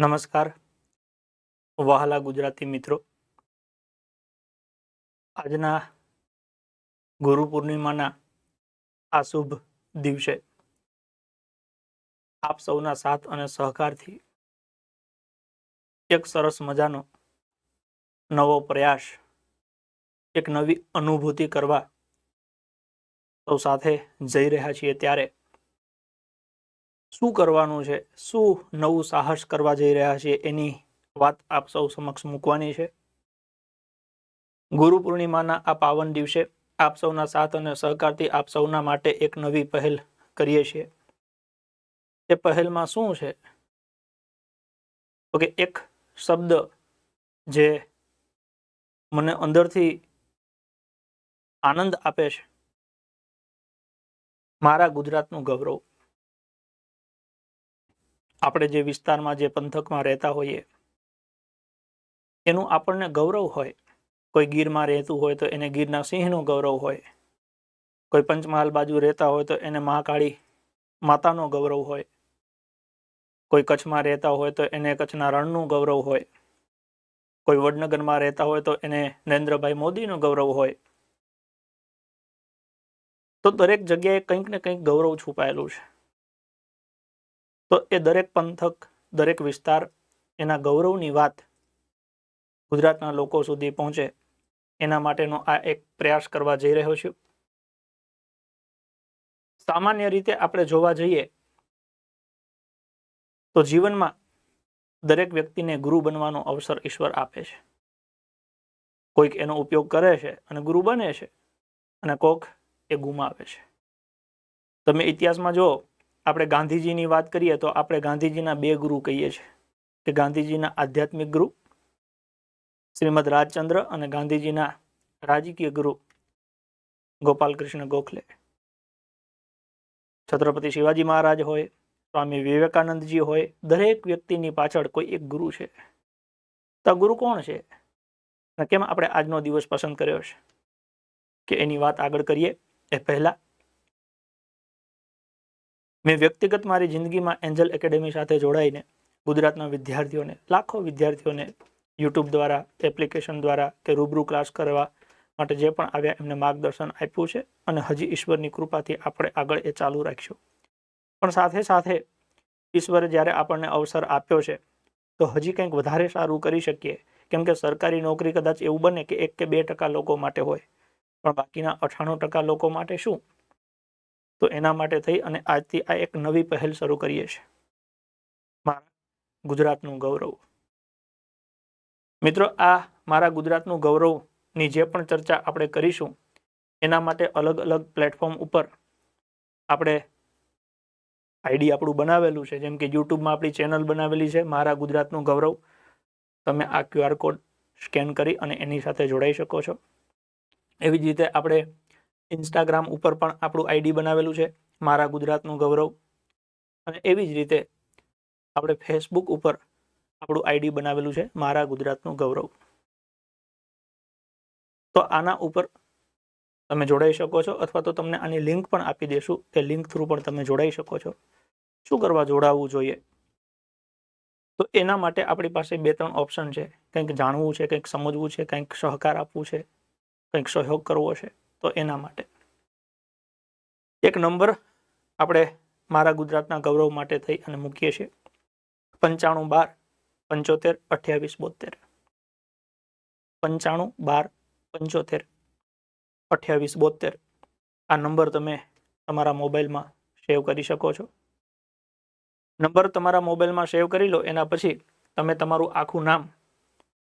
નમસ્કાર. વહાલા ગુજરાતી મિત્રો. આજના ગુરુ પૂર્ણિમાના આ શુભ દિવસે આપ સૌના સાથ અને સહકારથી એક સરસ મજાનો નવો પ્રયાસ, એક નવી અનુભૂતિ કરવા સૌ સાથે જઈ રહ્યા છીએ ત્યારે શું કરવાનું છે? શું નવું સાહસ કરવા જઈ રહ્યા છીએ? એની વાત આપ સૌ સમક્ષ મૂકવાની છે. ગુરુ પૂર્ણિમાના આ પાવન દિવસે આપ સૌના સાથ અને સહકારથી આપ સૌના માટે એક નવી પહેલ કરીએ છીએ. એ પહેલમાં શું છે? તો કે એક શબ્દ જે મને અંદરથી આનંદ આપે છે. મારા ગુજરાતનું ગૌરવ. આપણે જે વિસ્તારમાં જે પંથકમાં રહેતા હોઈએ, એનું આપણને ગૌરવ હોય. કોઈ ગીરમાં રહેતું હોય તો એને ગીરના સિંહનું ગૌરવ હોય. કોઈ પંચમહાલ બાજુ રહેતા હોય તો એને મહાકાળી માતાનો ગૌરવ હોય. કોઈ કચ્છમાં રહેતા હોય તો એને કચ્છના રણનું ગૌરવ હોય. કોઈ વડનગરમાં રહેતા હોય તો એને નરેન્દ્રભાઈ મોદીનું ગૌરવ હોય. તો દરેક જગ્યાએ કંઈક ને કંઈક ગૌરવ છુપાયેલું છે. તો એ દરેક પંથક, દરેક વિસ્તાર એના ગૌરવની વાત ગુજરાતના લોકો સુધી પહોંચે, એના માટેનો આ એક પ્રયાસ કરવા જઈ રહ્યો છું. સામાન્ય રીતે આપણે જોવા જઈએ તો જીવનમાં દરેક વ્યક્તિને ગુરુ બનવાનો અવસર ઈશ્વર આપે છે. કોઈક એનો ઉપયોગ કરે છે અને ગુરુ બને છે અને કોક એ ગુમાવે છે. તમે ઇતિહાસમાં જો આપણે ગાંધીજીની વાત કરીએ તો આપણે ગાંધીજીના બે ગુરુ કહીએ છીએ. કે ગાંધીજીના આધ્યાત્મિક ગુરુ, શ્રીમદ રાજચંદ્ર અને ગાંધીજીના રાજકીય ગુરુ ગોપાલ કૃષ્ણ ગોખલે. છત્રપતિ શિવાજી મહારાજ હોય, સ્વામી વિવેકાનંદજી હોય, દરેક વ્યક્તિની પાછળ કોઈ એક ગુરુ છે. તો ગુરુ કોણ છે? કેમ આપણે આજનો દિવસ પસંદ કર્યો છે? કે એની વાત આગળ કરીએ એ પહેલા મેં વ્યક્તિગત મારી જિંદગીમાં એન્જલ એકેડેમી સાથે જોડાઈને ગુજરાતના વિદ્યાર્થીઓને, લાખો વિદ્યાર્થીઓને યુટ્યુબ દ્વારા, એપ્લિકેશન દ્વારા કે રૂબરૂ ક્લાસ કરવા માટે જે પણ આવ્યા એમને માર્ગદર્શન આપ્યું છે અને હજી ઈશ્વરની કૃપાથી આપણે આગળ એ ચાલુ રાખીશું પણ સાથે સાથે ઈશ્વરે જ્યારે આપણને અવસર આપ્યો છે, તો હજી કંઈક વધારે સારું કરી શકીએ. કેમ કે સરકારી નોકરી કદાચ એવું બને કે એક કે બે ટકા લોકો માટે હોય. પણ બાકીના અઠ્ઠાણું ટકા લોકો માટે શું? તો એના માટે થઈ અને આજથી આ એક નવી પહેલ શરૂ કરીએ છીએ. મારા ગુજરાતનું ગૌરવ. મિત્રો, આ મારા ગુજરાતનું ગૌરવની જે પણ ચર્ચા આપણે કરીશું, એના માટે અલગ અલગ પ્લેટફોર્મ ઉપર આપણે આઈડી આપણું બનાવેલું છે. જેમ કે યુટ્યુબમાં આપણી ચેનલ બનાવેલી છે, મારા ગુજરાતનું ગૌરવ. તમે આ ક્યુઆર કોડ સ્કેન કરી અને એની સાથે જોડાઈ શકો છો. એવી જ રીતે આપણે ઇન્સ્ટાગ્રામ ઉપર પણ આપણું આઈડી બનાવેલું છે, મારા ગુજરાતનું ગૌરવ. અને એવી જ રીતે આપણે ફેસબુક ઉપર આપણું આઈડી બનાવેલું છે, મારા ગુજરાતનું ગૌરવ. તો આના ઉપર તમે જોડાઈ શકો છો, અથવા તો તમને આની લિંક પણ આપી દેશું તે લિંક થ્રુ પણ તમે જોડાઈ શકો છો. શું કરવા જોડાવવું જોઈએ? તો એના માટે આપણી પાસે બે ત્રણ ઓપ્શન છે. કંઈક જાણવું છે, કંઈક સમજવું છે, કંઈક સહકાર આપવું છે, કંઈક સહયોગ કરવો છે. તો એના માટે. એક નંબર આપણે મારા ગુજરાતના ગૌરવ માટે થઈ અને મૂકીએ છીએ. પંચાણું બાર, પંચોતેર, અઠ્યાવીસ બોતેર પંચાણું બાર, પંચોતેર, અઠ્યાવીસ બોતેર આ નંબર તમે તમારા મોબાઈલમાં સેવ કરી શકો છો. નંબર તમારા મોબાઈલમાં સેવ કરી લો, એના પછી તમે તમારું આખું નામ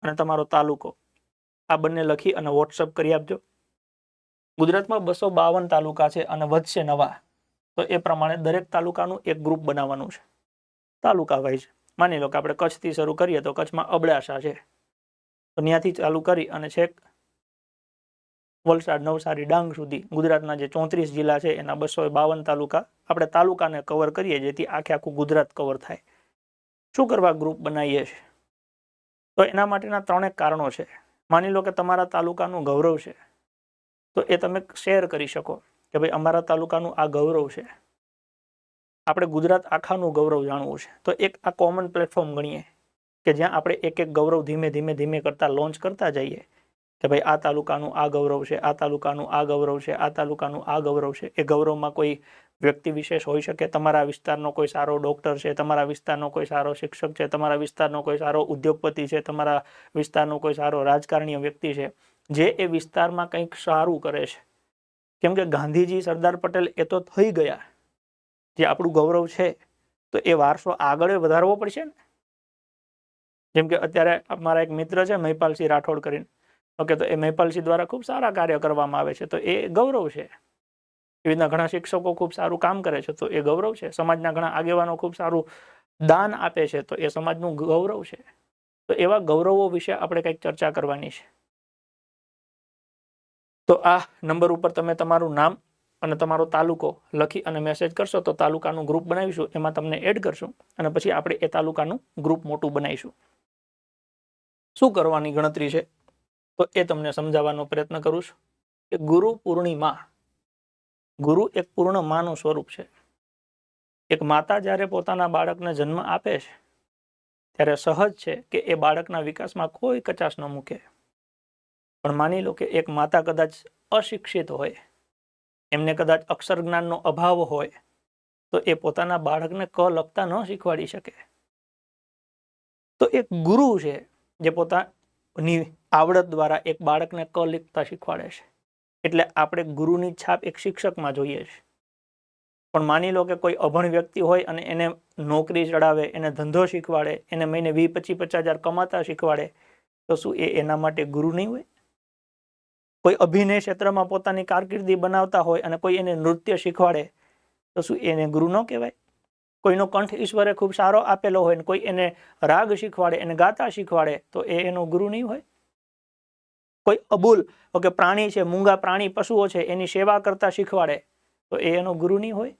અને તમારો તાલુકો આ બંને લખી અને વોટ્સઅપ કરી આપજો. ગુજરાતમાં બસો બાવન તાલુકા છે અને વધશે નવા. તો એ પ્રમાણે દરેક તાલુકાનું એક ગ્રુપ બનાવવાનું છે. તાલુકા વાઇઝ માની લો કે આપણે કચ્છથી શરૂ કરીએ તો કચ્છમાં અબડાસા છે. તો ત્યાંથી ચાલુ કરી અને છેક વલસાડ, નવસારી, ડાંગ સુધી ગુજરાતના જે ચોત્રીસ જિલ્લા છે એના બસો બાવન તાલુકા આપણે તાલુકાને કવર કરીએ જેથી આખે આખું ગુજરાત કવર થાય. શું કરવા ગ્રુપ બનાવીએ છીએ તો એના માટેના ત્રણેક કારણો છે. માની લો કે તમારા તાલુકાનું ગૌરવ છે. તો એ તમે શેર કરી શકો કે ભાઈ અમારા તાલુકાનું આ ગૌરવ છે. આપણે ગુજરાત આખાનું ગૌરવ જાણવું છે. તો એક આ કોમન પ્લેટફોર્મ ગણીએ કે જ્યાં આપણે એક એક ગૌરવ ધીમે ધીમે ધીમે કરતાં લોન્ચ કરતા જઈએ કે ભાઈ આ તાલુકાનું આ ગૌરવ છે, આ તાલુકાનું આ ગૌરવ છે, આ તાલુકાનું આ ગૌરવ છે. એ ગૌરવમાં કોઈ વ્યક્તિ વિશેષ હોઈ શકે, તમારા વિસ્તારનો કોઈ સારો ડૉક્ટર છે, તમારા વિસ્તારનો કોઈ સારો શિક્ષક છે, તમારા વિસ્તારનો કોઈ સારો ઉદ્યોગપતિ છે, તમારા વિસ્તારનો કોઈ સારો રાજકારણીય વ્યક્તિ છે. જે એ વિસ્તારમાં કંઈક સારું કરે છે. કેમ કે ગાંધીજી, સરદાર પટેલ એ તો થઈ ગયા. જે આપણું ગૌરવ છે, તો એ વારસો આગળ વધારવો પડશે ને? જેમ કે અત્યારે મારા એક મિત્ર છે, મહિપાલસિંહ રાઠોડ કરીને. ઓકે, તો એ મહિપાલસિંહ દ્વારા ખૂબ સારા કાર્ય કરવામાં આવે છે, તો એ ગૌરવ છે. એવી રીતના ઘણા શિક્ષકો ખૂબ સારું કામ કરે છે, તો એ ગૌરવ છે. સમાજના ઘણા આગેવાનો ખૂબ સારું દાન આપે છે, તો એ સમાજનું ગૌરવ છે. તો એવા ગૌરવો વિશે આપણે કંઈક ચર્ચા કરવાની છે. તો આ નંબર ઉપર તમે તમારું નામ અને તમારો તાલુકો લખી અને મેસેજ કરશો તો તાલુકાનું ગ્રુપ બનાવીશું. એમાં તમને એડ કરશું અને પછી આપણે એ તાલુકાનું ગ્રુપ મોટું બનાવીશું. શું કરવાની ગણતરી છે? તો એ તમને સમજાવવાનો પ્રયત્ન કરું છું. કે ગુરુ પૂર્ણિમા, ગુરુ એક પૂર્ણ માનું સ્વરૂપ છે. એક માતા જ્યારે પોતાના બાળકને જન્મ આપે છે, ત્યારે સહજ છે કે એ બાળકના વિકાસમાં કોઈ કચાશ ન મૂકે. પણ માની લો કે એક માતા કદાચ અશિક્ષિત હોય, એમને કદાચ અક્ષર જ્ઞાનનો અભાવ હોય, તો એ પોતાના બાળકને ક લખતા ન શીખવાડી શકે. તો એક ગુરુ છે, જે પોતાની આવડત દ્વારા એક બાળકને ક લખતા શીખવાડે છે. એટલે આપણે ગુરુની છાપ એક શિક્ષકમાં જોઈએ છે. પણ માની લો કે કોઈ અભણ વ્યક્તિ હોય અને એને નોકરી ચડાવે, એને ધંધો શીખવાડે, એને મહિને વીસ, પચીસ, પચાસ હજાર કમાતા શીખવાડે, તો શું એ એના માટે ગુરુ નહીં હોય? કોઈ અભિનય ક્ષેત્રમાં પોતાની કારકિર્દી બનાવતા હોય અને કોઈ એને નૃત્ય શીખવાડે, તો શું એને ગુરુ ન કહેવાય? કોઈનો કંઠ ઈશ્વરે ખૂબ સારો આપેલો હોય ને કોઈ એને રાગ શીખવાડે, એને ગાતા શીખવાડે, તો એ એનો ગુરુ નહીં હોય? કોઈ અબુલ, ઓકે, પ્રાણી છે, મૂંગા પ્રાણી પશુઓ છે, એની સેવા કરતા શીખવાડે, તો એ એનો ગુરુ નહીં હોય?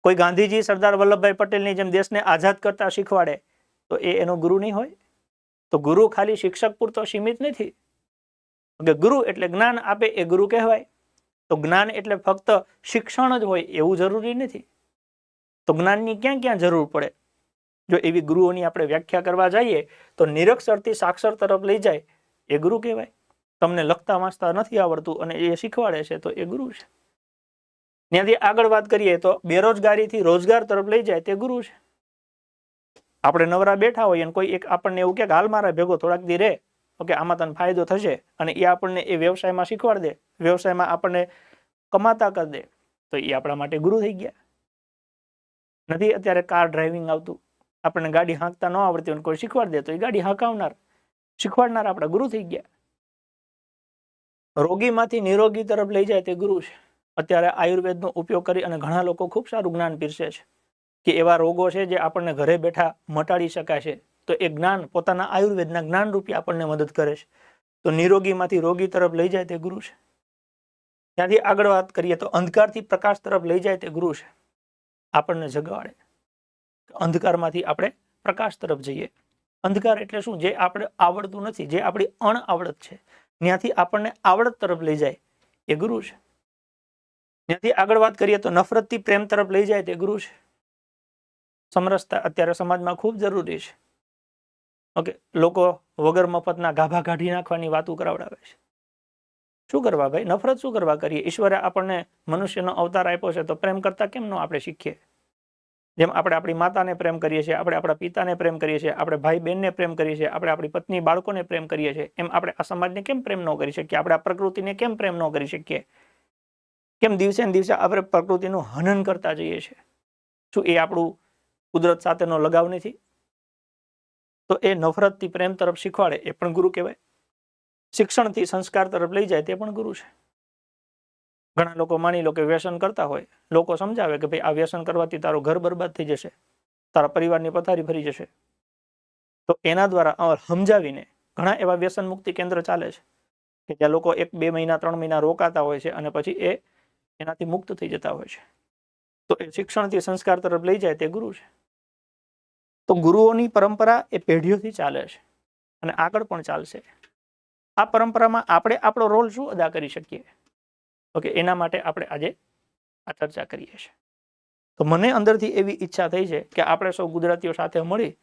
કોઈ ગાંધીજી, સરદાર વલ્લભભાઈ પટેલની જેમ દેશને આઝાદ કરતા શીખવાડે, તો એ એનો ગુરુ નહીં હોય? તો ગુરુ ખાલી શિક્ષક પૂરતો સીમિત નથી? કે ગુરુ એટલે જ્ઞાન આપે એ ગુરુ કહેવાય. તો જ્ઞાન એટલે ફક્ત શિક્ષણ જ હોય એવું જરૂરી નથી. તો જ્ઞાનની ક્યાં ક્યાં જરૂર પડે? જો એવી ગુરુઓની આપણે વ્યાખ્યા કરવા જઈએ, તો નિરક્ષરથી સાક્ષર તરફ લઈ જાય, એ ગુરુ કહેવાય. તમને લખતા વાંચતા નથી આવડતું અને એ શીખવાડે છે, તો એ ગુરુ છે. ત્યાંથી આગળ વાત કરીએ તો બેરોજગારીથી રોજગાર તરફ લઈ જાય, તે ગુરુ છે. આપણે નવરા બેઠા હોઈએ કોઈ એક આપણને એવું કે, હાલ મારા ભેગો થોડાક દી રહે. ઓકે, આમાં તને ફાયદો થશે અને એ આપણને એ વ્યવસાયમાં શીખવાડ દે, વ્યવસાયમાં આપણને કમાતા કરી દે, તો એ આપણા માટે ગુરુ થઈ ગયા. નથી અત્યારે કાર ડ્રાઇવિંગ આવતું, આપણને ગાડી હાંકતા ન આવડતી હોય કોઈ શીખવાડ દે, તો એ ગાડી હાંકાવનાર, શીખવાડનાર આપણા ગુરુ થઈ ગયા. રોગીમાંથી નિરોગી તરફ લઈ જાય તે ગુરુ છે. અત્યારે આયુર્વેદનો ઉપયોગ કરી અને ઘણા લોકો ખૂબ સારું જ્ઞાન પીરસે છે કે એવા રોગો છે જે આપણને ઘરે બેઠા મટાડી શકાય છે. તો એ જ્ઞાન, પોતાના આયુર્વેદના જ્ઞાન રૂપી આપણને મદદ કરે છે. તો નિરોગીમાંથી રોગી તરફ લઈ જાય તે ગુરુ છે. ત્યાંથી આગળ વાત કરીએ તો અંધકારથી પ્રકાશ તરફ લઈ જાય તે ગુરુ છે. આપણને જગાડે. અંધકારમાંથી આપણે પ્રકાશ તરફ જઈએ. અંધકાર એટલે શું? જે આપણે આવડતું નથી, જે આપણી અણઆવડત છે. ત્યાંથી આપણને આવડત તરફ લઈ જાય એ ગુરુ છે. ત્યાંથી આગળ વાત કરીએ તો નફરતથી પ્રેમ તરફ લઈ જાય તે ગુરુ છે. સમરસતા અત્યારે સમાજમાં ખૂબ જરૂરી છે. ઓકે, લોકો વગર મફતના ગાભા કાઢી નાખવાની વાતો કરાવડાવે છે. શું કરવા ભાઈ? નફરત શું કરવા કરીએ? ઈશ્વરે આપણને મનુષ્યનો અવતાર આપ્યો છે, તો પ્રેમ કરતા કેમ નો આપણે શીખીએ? જેમ આપણે આપણી માતાને પ્રેમ કરીએ છીએ, આપણે આપણા પિતાને પ્રેમ કરીએ છીએ, આપણે ભાઈ બહેનને પ્રેમ કરીએ છીએ, આપણે આપણી પત્ની, બાળકોને પ્રેમ કરીએ છીએ, એમ આપણે આ સમાજને કેમ પ્રેમ ન કરી શકીએ? આપણે આ પ્રકૃતિને કેમ પ્રેમ ન કરી શકીએ? કેમ દિવસે ને દિવસે આપણે પ્રકૃતિનું હનન કરતા જઈએ છીએ? શું એ આપણું કુદરત સાથેનો લગાવ નથી? તો એ નફરતથી પ્રેમ તરફ શીખવાડે, એ પણ ગુરુ કહેવાય. શિક્ષણથી સંસ્કાર તરફ લઈ જાય, તે પણ ગુરુ છે. ઘણા લોકો માની લો કે વ્યસન કરતા હોય. લોકો સમજાવે કે ભાઈ આ વ્યસન કરવાથી તારું ઘર બરબાદ થઈ જશે. તારા પરિવારની પથારી ફરી જશે. તો એના દ્વારા સમજાવીને ઘણા એવા વ્યસન મુક્તિ કેન્દ્ર ચાલે છે. કે જ્યાં લોકો એક, બે મહિના, ત્રણ મહિના રોકાતા હોય છે અને પછી એ એનાથી મુક્ત થઈ જતા હોય છે. તો એ શિક્ષણથી સંસ્કાર તરફ લઈ જાય, તે ગુરુ છે. તો ગુરુઓની પરંપરા એ પેઢીઓથી ચાલે છે અને આગળ પણ ચાલશે. આ પરંપરામાં આપણે આપણો રોલ શું અદા કરી શકીએ? ઓકે, એના માટે આપણે આજે આ ચર્ચા કરીએ છીએ. તો મને અંદરથી એવી ઈચ્છા થઈ છે કે આપણે સૌ ગુજરાતીઓ સાથે મળી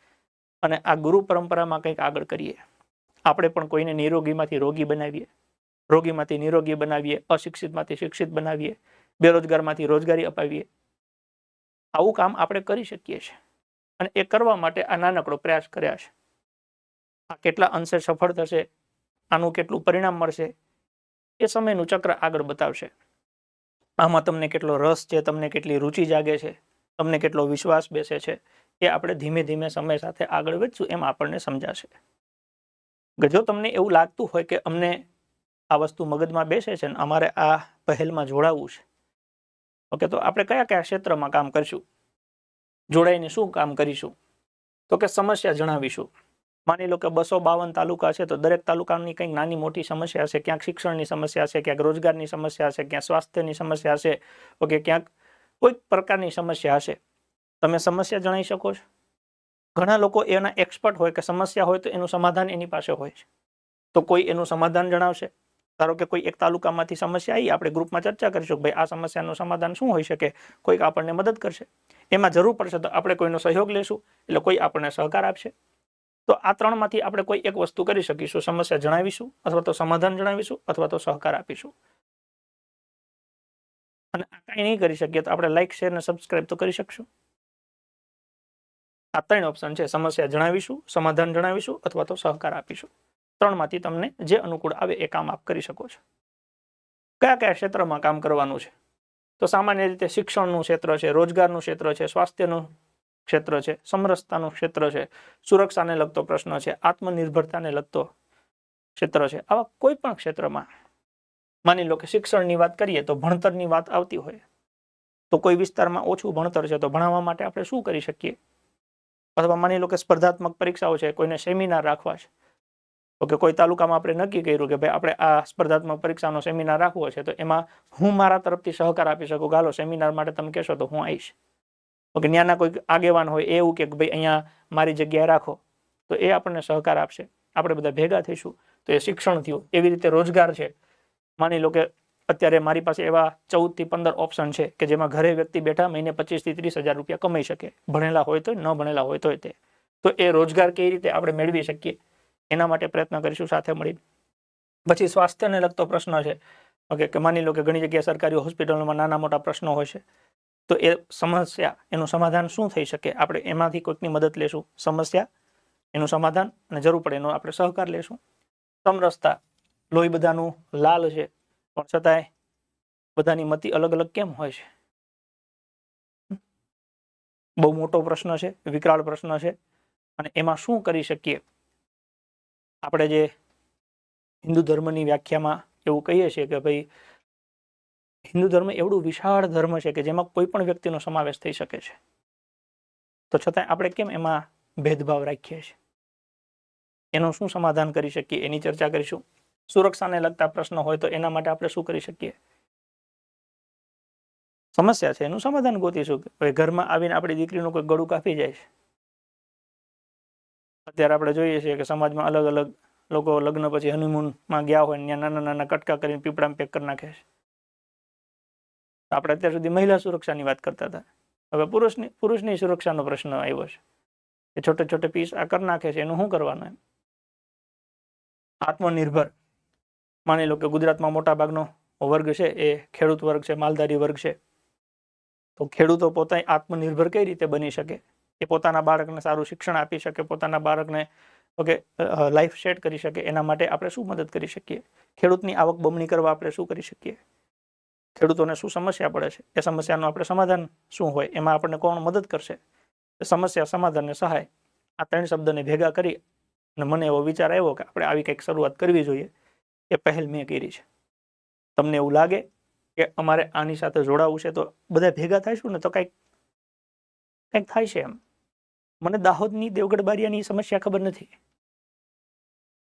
અને આ ગુરુ પરંપરામાં કંઈક આગળ કરીએ. આપણે પણ કોઈને નિરોગીમાંથી રોગી બનાવીએ, રોગીમાંથી નિરોગી બનાવીએ, અશિક્ષિતમાંથી શિક્ષિત બનાવીએ, બેરોજગારમાંથી રોજગારી અપાવીએ. આવું કામ આપણે કરી શકીએ છીએ. અને એ કરવા માટે આ નાનકડો પ્રયાસ કર્યા છે. આ કેટલા અંશે સફળ થશે, આનું કેટલું પરિણામ મળશે, એ સમયનું ચક્ર આગળ બતાવશે. આમાં તમને કેટલો રસ છે, તમને કેટલી રુચિ જાગે છે, તમને કેટલો વિશ્વાસ બેસે છે, એ આપણે ધીમે ધીમે સમય સાથે આગળ વધશું એમ આપણને સમજાશે. જો તમને એવું લાગતું હોય કે અમને આ વસ્તુ મગજમાં બેસે છે ને અમારે આ પહેલમાં જોડાવવું છે, ઓકે, તો આપણે કયા કયા ક્ષેત્રમાં કામ કરશું? જોડાઈને શું કામ કરીશું? તો કે સમસ્યા જણાવીશું. માની લો કે બસો બાવન તાલુકા છે, તો દરેક તાલુકાની કંઈક નાની મોટી સમસ્યા છે ક્યાંક શિક્ષણની સમસ્યા છે ક્યાંક રોજગારની સમસ્યા છે ક્યાંક સ્વાસ્થ્યની સમસ્યા છે ઓકે ક્યાંક કોઈક પ્રકારની સમસ્યા હશે. તમે સમસ્યા જણાવી શકો છો? ઘણા લોકો એના એક્સપર્ટ હોય કે સમસ્યા હોય તો એનું સમાધાન એની પાસે હોય છે. તો કોઈ એનું સમાધાન જણાવશે? ધારો કે કોઈ એક તાલુકામાંથી સમસ્યા આવી, આપણે ગ્રુપમાં ચર્ચા કરીશું કે ભાઈ આ સમસ્યાનું સમાધાન શું હોઈ શકે? કોઈક આપણને મદદ કરશે. એમાં જરૂર પડશે તો આપણે કોઈનો સહયોગ લેશું, એટલે કોઈ આપણને સહકાર આપશે. તો આ ત્રણમાંથી આપણે કોઈ એક વસ્તુ કરી શકીશું, સમસ્યા જણાવીશું, અથવા તો સમાધાન જણાવીશું, અથવા તો સહકાર આપીશું. અને આ કાંઈ નહીં કરી શકીએ તો આપણે લાઈક શેર અને સબસ્ક્રાઇબ તો કરી શકશું. આ ત્રણ ઓપ્શન છે, સમસ્યા જણાવીશું, સમાધાન જણાવીશું, અથવા તો સહકાર આપીશું. ત્રણમાંથી તમને જે અનુકૂળ આવે એ કામ આપ કરી શકો છો. કયા કયા ક્ષેત્રમાં કામ કરવાનું છે? તો સામાન્ય રીતે શિક્ષણનું ક્ષેત્ર છે, રોજગારનું ક્ષેત્ર છે, સ્વાસ્થ્યનું ક્ષેત્ર છે, સમરસતાનું ક્ષેત્ર છે, સુરક્ષાને લગતો પ્રશ્ન છે, આત્મનિર્ભરતાને લગતો ક્ષેત્ર છે. આવા કોઈ પણ ક્ષેત્રમાં માની લો કે શિક્ષણની વાત કરીએ તો ભણતરની વાત આવતી હોય, તો કોઈ વિસ્તારમાં ઓછું ભણતર છે તો ભણાવવા માટે આપણે શું કરી શકીએ? અથવા માની લો કે સ્પર્ધાત્મક પરીક્ષાઓ છે, કોઈને સેમિનાર રાખવા છે તો કે કોઈ તાલુકામાં આપણે નક્કી કર્યું કે ભાઈ આપણે આ સ્પર્ધાત્મક પરીક્ષાનો સેમિનાર રાખવો છે, તો એમાં હું મારા તરફથી સહકાર આપી શકું ગાલો સેમિનાર માટે તમે કહેશો તો હું આવીશ. ઓકે ત્યાંના કોઈ આગેવાન હોય એવું કે ભાઈ અહીંયા મારી જગ્યાએ રાખો, તો એ આપણને સહકાર આપશે. આપણે બધા ભેગા થઈશું, તો એ શિક્ષણ થયું. એવી રીતે રોજગાર છે. માની લો કે અત્યારે મારી પાસે એવા ચૌદથી પંદર ઓપ્શન છે કે જેમાં ઘરે વ્યક્તિ બેઠા મહિને પચીસથી ત્રીસ હજાર રૂપિયા કમાઈ શકે. ભણેલા હોય તો ન ભણેલા હોય તો તે. તો એ રોજગાર કઈ રીતે આપણે મેળવી શકીએ? એના માટે પ્રયત્ન કરીશું સાથે મળી પછી સ્વાસ્થ્યને લગતો પ્રશ્ન છે. ઓકે, કે માની લો કે ઘણી જગ્યાએ સરકારી હોસ્પિટલોમાં નાના મોટા પ્રશ્નો હોય છે. તો એ સમસ્યા, એનું સમાધાન શું થઈ શકે? આપણે એમાંથી કોઈકની મદદ લેશું? સમસ્યા, એનું સમાધાન અને જરૂર પડે એનો આપણે સહકાર લેશું. સમરસતા, લોહી બધાનું લાલ છે. પણ છતાંય બધાની મતિ અલગ અલગ કેમ હોય છે? બહુ મોટો પ્રશ્ન છે, વિકરાળ પ્રશ્ન છે. અને એમાં શું કરી શકીએ? આપણે જે હિન્દુ ધર્મની વ્યાખ્યામાં એવું કહીએ છીએ કે ભાઈ, હિન્દુ ધર્મ એવડું વિશાળ ધર્મ છે કે જેમાં કોઈ પણ વ્યક્તિનો સમાવેશ થઈ શકે છે. તો છતાં આપણે કેમ એમાં ભેદભાવ રાખીએ છીએ? એનું શું સમાધાન કરી શકીએ? એની ચર્ચા કરીશું. સુરક્ષાને લગતા પ્રશ્નો હોય તો એના માટે આપણે શું કરી શકીએ? સમસ્યા છે. એનું સમાધાન ગોતીશું ભાઈ, ઘરમાં આવીને આપણી દીકરીનું કોઈ ગળું કાપી જાય છે. અત્યારે આપણે જોઈએ છીએ કે સમાજમાં અલગ અલગ લોકો લગ્ન પછી હનીમૂનમાં ગયા હોય ત્યાં નાના નાના કટકા કરીને પીપળામાં પેક કરી નાખે છે. આપણે અત્યાર સુધી મહિલા સુરક્ષાની વાત કરતા હતા. હવે પુરુષની પુરુષની સુરક્ષાનો પ્રશ્ન આવ્યો છે એ છોટે છોટે પીસ આ કરી નાખે છે, એનું શું કરવાનું એમ? આત્મનિર્ભર. માની લો કે ગુજરાતમાં મોટા ભાગનો વર્ગ છે, એ ખેડૂત વર્ગ છે, માલધારી વર્ગ છે. તો ખેડૂતો પોતે આત્મનિર્ભર કઈ રીતે બની શકે? એ પોતાના બાળકને સારું શિક્ષણ આપી શકે, પોતાના બાળકને, ઓકે લાઈફ સેટ કરી શકે, એના માટે આપણે શું મદદ કરી શકીએ? ખેડૂતની આવક બમણી કરવા આપણે શું કરી શકીએ? ખેડૂતોને શું સમસ્યા પડે છે? એ સમસ્યાનું આપણે સમાધાન શું હોય? એમાં આપણને કોણ મદદ કરશે? સમસ્યા સમાધાન અને સહાય. આ ત્રણ શબ્દને ભેગા કરી અને મને એવો વિચાર આવ્યો કે આપણે આવી કંઈક શરૂઆત કરવી જોઈએ. એ પહેલ મેં કરી છે. તમને એવું લાગે કે અમારે આની સાથે જોડાવું છે તો બધા ભેગા થઈશું ને તો કંઈક કંઈક થાય છે એમ. મને દાહોદની દેવગઢ બારિયાની સમસ્યા ખબર નથી.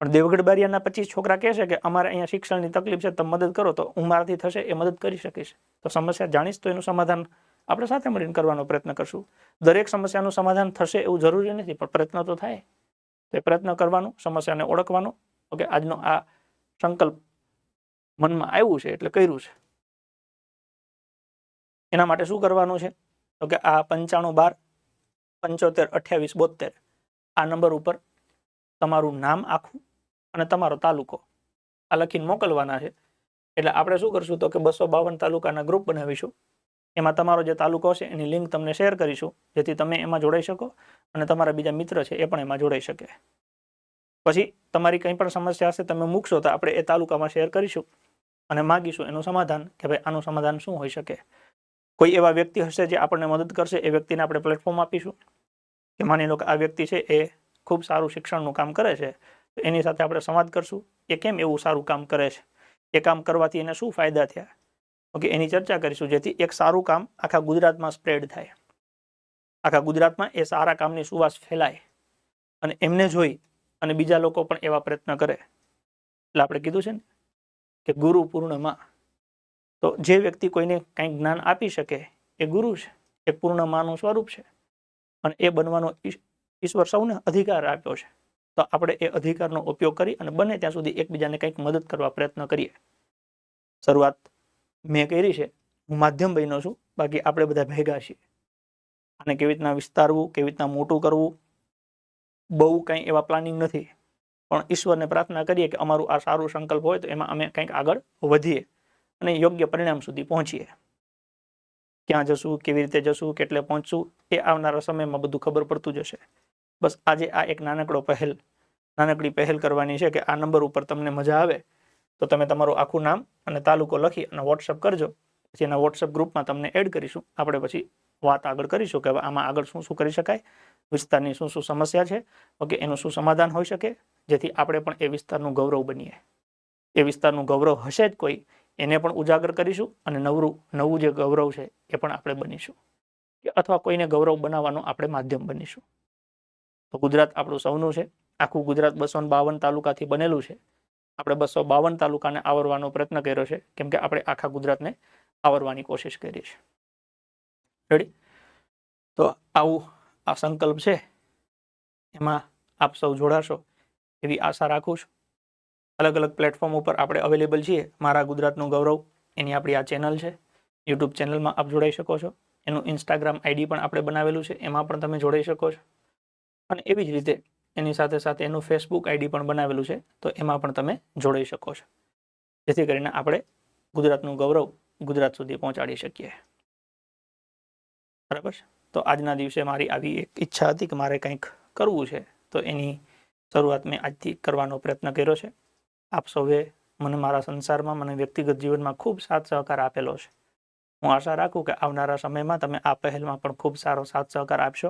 પણ દેવગઢ બારિયાના પચીસ છોકરા કહે છે કે અમારે અહીંયા શિક્ષણની તકલીફ છે, તમે મદદ કરો તો હું મારાથી થશે, એ મદદ કરી શકીશ. તો સમસ્યા જાણીશ તો એનું સમાધાન આપણે સાથે મળીને કરવાનો પ્રયત્ન કરશું. દરેક સમસ્યાનું સમાધાન થશે એવું જરૂરી નથી, પણ પ્રયત્ન તો થાય. તો પ્રયત્ન કરવાનું, સમસ્યાને ઓળખવાનો. ઓકે, આજનો આ સંકલ્પ મનમાં આવ્યું છે એટલે કર્યું છે. એના માટે શું કરવાનું છે? તો કે આ પંચાણું બાર પંચોતેર, અઠ્યાવીસ બોતેર આ નંબર ઉપર તમારું નામ આખું અને તમારો તાલુકો આ લખીને મોકલવાના છે. એટલે આપણે શું કરશું તો કે બસો બાવન તાલુકાના ગ્રુપ બનાવીશું. એમાં તમારો જે તાલુકો છે એની લિંક તમને શેર કરીશું, જેથી તમે એમાં જોડાઈ શકો અને તમારા બીજા મિત્ર છે એ પણ એમાં જોડાઈ શકે. પછી તમારી કંઈ પણ સમસ્યા હશે તમે મૂકશો તો આપણે એ તાલુકામાં શેર કરીશું અને માગીશું એનું સમાધાન કે ભાઈ આનું સમાધાન શું હોઈ શકે. કોઈ એવા વ્યક્તિ હશે જે આપણને મદદ કરશે, એ વ્યક્તિને આપણે પ્લેટફોર્મ આપીશું. કે માની લો કે આ વ્યક્તિ છે એ ખૂબ સારું શિક્ષણનું કામ કરે છે, તો એની સાથે આપણે સંવાદ કરશું. એ કેમ એવું સારું કામ કરે છે? એ કામ કરવાથી એને શું ફાયદા થયા? ઓકે, એની ચર્ચા કરીશું, જેથી એક સારું કામ આખા ગુજરાતમાં સ્પ્રેડ થાય. આખા ગુજરાતમાં એ સારા કામની સુવાસ ફેલાય. અને એમને જોઈ અને બીજા લોકો પણ એવા પ્રયત્ન કરે. એટલે આપણે કીધું છે ને, કે ગુરુ પૂર્ણમાં તો જે વ્યક્તિ કોઈને કંઈક જ્ઞાન આપી શકે, એ ગુરુ છે. એ પૂર્ણ માનું સ્વરૂપ છે. અને એ બનવાનો ઈશ્વર સૌને અધિકાર આપ્યો છે. તો આપણે એ અધિકારનો ઉપયોગ કરી અને બને ત્યાં સુધી એકબીજાને કંઈક મદદ કરવા પ્રયત્ન કરીએ. શરૂઆત મેં કરી છે. હું માધ્યમ બન્યો છું. બાકી આપણે બધા ભેગા છીએ. આને કેવી રીતના વિસ્તારવું, કેવી રીતના મોટું કરવું, બહુ કંઈ એવા પ્લાનિંગ નથી. પણ ઈશ્વરને પ્રાર્થના કરીએ કે અમારું આ સારું સંકલ્પ હોય તો એમાં અમે કંઈક આગળ વધીએ. અને યોગ્ય પરિણામ સુધી પહોંચીએ. ક્યાં જશું, કેવી રીતે જશું, કેટલે પહોંચશું, એ આવનારા સમયમાં બધું ખબર પડતું જશે. બસ આજે આ એક નાનકડો પહેલ, નાનકડી પહેલ કરવાની છે કે આ નંબર ઉપર તમને મજા આવે, તો તમે તમારું આખું નામ અને તાલુકો લખી અને વોટ્સઅપ કરજો. પછી એના વોટ્સઅપ ગ્રુપમાં તમને એડ કરીશું. આપણે પછી વાત આગળ કરીશું કે આમાં આગળ શું શું કરી શકાય, વિસ્તારની શું શું સમસ્યા છે, ઓકે, એનું શું સમાધાન હોઈ શકે, જેથી આપણે પણ એ વિસ્તારનું ગૌરવ બનીએ. એ વિસ્તારનું ગૌરવ હશે જ કોઈ એને પણ ઉજાગર કરીશું અને નવરું, નવું જે ગૌરવ છે એ પણ આપણે બનીશું. કે અથવા કોઈને ગૌરવ બનાવવાનું આપણે માધ્યમ બનીશું. તો ગુજરાત આપણું સૌનું છે. આખું ગુજરાત બસો બાવન તાલુકાથી બનેલું છે. આપણે બસો બાવન તાલુકાને આવરવાનો પ્રયત્ન કર્યો છે. કેમ કે આપણે આખા ગુજરાતને આવરવાની કોશિશ કરી છે રેડી તો આવું આ સંકલ્પ છે. એમાં આપ સૌ જોડાશો. એવી આશા રાખું છું. અલગ અલગ પ્લેટફોર્મ ઉપર આપણે અવેલેબલ છીએ. મારા ગુજરાતનું ગૌરવ, એની આપણી આ ચેનલ છે. યુટ્યુબ ચેનલમાં આપ જોડાઈ શકો છો. એનું ઇન્સ્ટાગ્રામ આઈડી પણ આપણે બનાવેલું છે. એમાં પણ તમે જોડાઈ શકો છો. અને એવી જ રીતે એની સાથે સાથે એનું ફેસબુક આઈડી પણ બનાવેલું છે. તો એમાં પણ તમે જોડાઈ શકો છો. જેથી કરીને આપણે ગુજરાતનું ગૌરવ ગુજરાત સુધી પહોંચાડી શકીએ. બરાબર? તો આજના દિવસે મારી આવી એક ઈચ્છા હતી કે મારે કંઈક કરવું છે. તો એની શરૂઆત મેં આજથી કરવાનો પ્રયત્ન કર્યો છે. આપ સૌએ મને મારા સંસારમાં, મને વ્યક્તિગત જીવનમાં ખૂબ સાથ સહકાર આપેલો છે. હું આશા રાખું કે આવનારા સમયમાં તમે આ પહેલમાં પણ ખૂબ સારો સાથ સહકાર આપશો.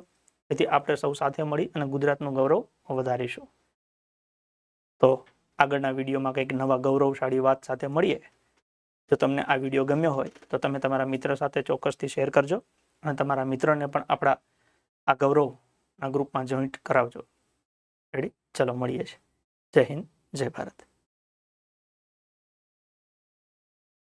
જેથી આપણે સૌ સાથે મળી અને ગુજરાતનું ગૌરવ વધારીશું. તો આગળના વિડીયોમાં કંઈક નવા ગૌરવશાળી વાત સાથે મળીએ. જો તમને આ વીડિયો ગમ્યો હોય, તો તમે તમારા મિત્ર સાથે ચોક્કસથી શેર કરજો અને તમારા મિત્રને પણ આપણા આ ગૌરવના ગ્રુપમાં જોઈન્ટ કરાવજો. રેડી ચલો, મળીએ છીએ. જય હિન્દ, જય ભારત.